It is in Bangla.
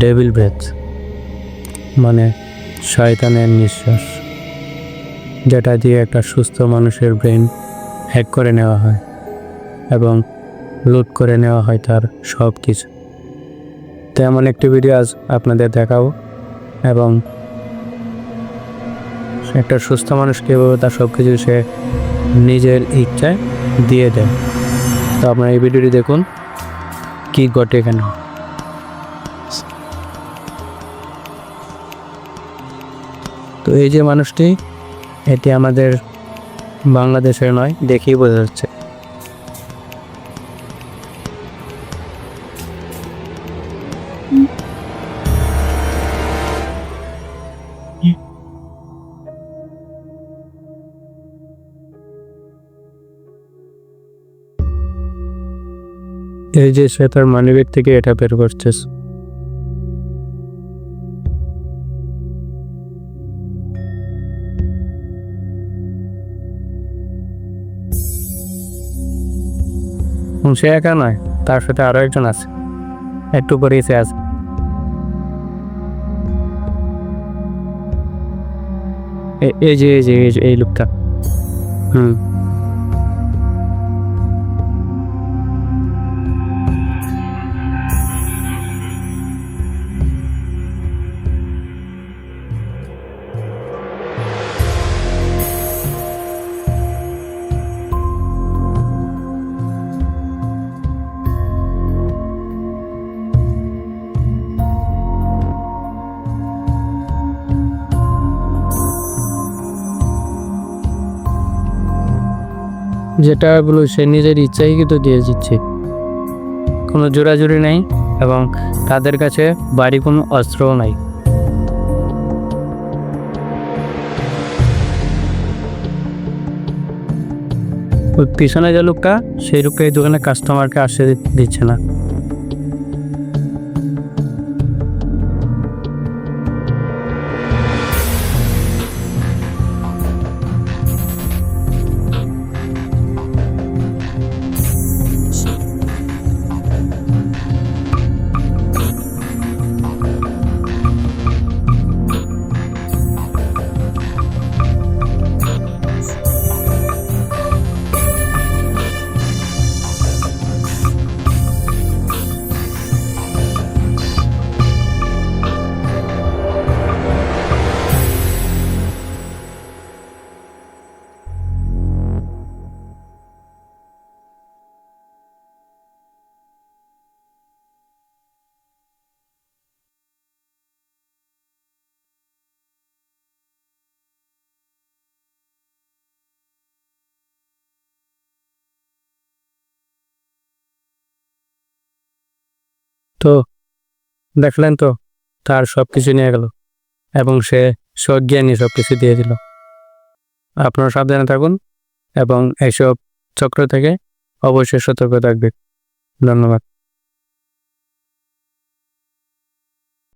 ডেভিল ব্রেথ মানে শয়তানের নিঃশ্বাস, যেটা দিয়ে একটা সুস্থ মানুষের ব্রেন হ্যাক করে নেওয়া হয় এবং লুট করে নেওয়া হয় তার সব কিছু। তো এমন একটি ভিডিও আজ আপনাদের দেখাবো এবং একটা সুস্থ মানুষ কীভাবে তার সব কিছু সে নিজের ইচ্ছায় দিয়ে দেয়। তো আপনারা এই ভিডিওটি দেখুন, কি ঘটে এখানে। তো এই যে মানুষটি, এটি আমাদের বাংলাদেশের নয়, দেখেই বোঝা যাচ্ছে। এই যে সে তার মানিব্যাগ থেকে এটা বের করছে। হুম, সে একা নয় তার সাথে আরও একজন আছে। একটু পরেই সে আছে। এই যে এই যে এই লোকটা। হুম। যেটা বলো সে নিজের ইচ্ছাই কিন্তু দিয়ে দিচ্ছে। কোনো জোরাজুরি নেই এবং তাদের কাছে বাড়ি কোনো অস্ত্রও নাই। ওই পিছনে যে লোকটা, সেই লোককে এই দোকানে কাস্টমারকে আসতে দিচ্ছে না। তো দেখলেন তো, তার সব কিছু নিয়ে গেল এবং সে সজ্ঞানী সব কিছু দিয়ে দিল। আপনারা সাবধানে থাকুন এবং এইসব চক্র থেকে অবশ্যই সতর্ক থাকবে। ধন্যবাদ।